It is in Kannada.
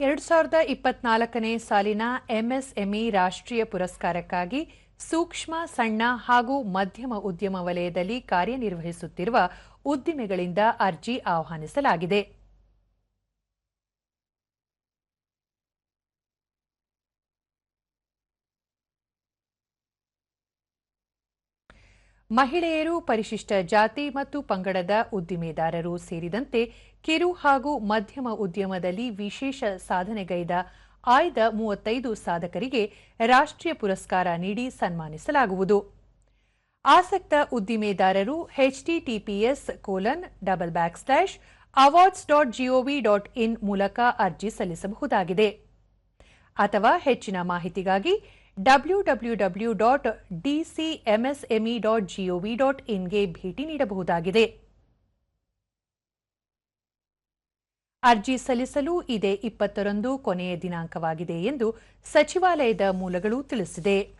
ಎರಡು ಸಾವಿರದ ಇಪ್ಪತ್ನಾಲ್ಕನೇ ಸಾಲಿನ ಎಂಎಸ್ಎಂಇ ರಾಷ್ಟ್ರೀಯ ಪುರಸ್ಕಾರಕ್ಕಾಗಿ ಸೂಕ್ಷ್ಮ, ಸಣ್ಣ ಹಾಗೂ ಮಧ್ಯಮ ಉದ್ಯಮ ವಲಯದಲ್ಲಿ ಕಾರ್ಯನಿರ್ವಹಿಸುತ್ತಿರುವ ಉದ್ದಿಮೆಗಳಿಂದ ಅರ್ಜಿ ಆಹ್ವಾನಿಸಲಾಗಿದೆ. ಮಹಿಳೆಯರು, ಪರಿಶಿಷ್ಟ ಜಾತಿ ಮತ್ತು ಪಂಗಡದ ಉದ್ದಿಮೆದಾರರು ಸೇರಿದಂತೆ ಕಿರು ಹಾಗೂ ಮಧ್ಯಮ ಉದ್ಯಮದಲ್ಲಿ ವಿಶೇಷ ಸಾಧನೆಗೈದ ಆಯ್ದ ಮೂವತ್ತೈದು ಸಾಧಕರಿಗೆ ರಾಷ್ಟ್ರೀಯ ಪುರಸ್ಕಾರ ನೀಡಿ ಸನ್ಮಾನಿಸಲಾಗುವುದು. ಆಸಕ್ತ ಉದ್ದಿಮೆದಾರರು HTTPS colon double back slash awards dot GOV dot in ಮೂಲಕ ಅರ್ಜಿ ಸಲ್ಲಿಸಬಹುದಾಗಿದೆ. ಅಥವಾ ಹೆಚ್ಚಿನ ಮಾಹಿತಿಗಾಗಿ W W W dot DCMSME dot GOV dot ಇನ್ಗೆ ಭೇಟಿ ನೀಡಬಹುದಾಗಿದೆ. ಅರ್ಜಿ ಸಲ್ಲಿಸಲು ಇದೇ ಇಪ್ಪತ್ತರಂದು ಕೊನೆಯ ದಿನಾಂಕವಾಗಿದೆ ಎಂದು ಸಚಿವಾಲಯದ ಮೂಲಗಳು ತಿಳಿಸಿದೆ.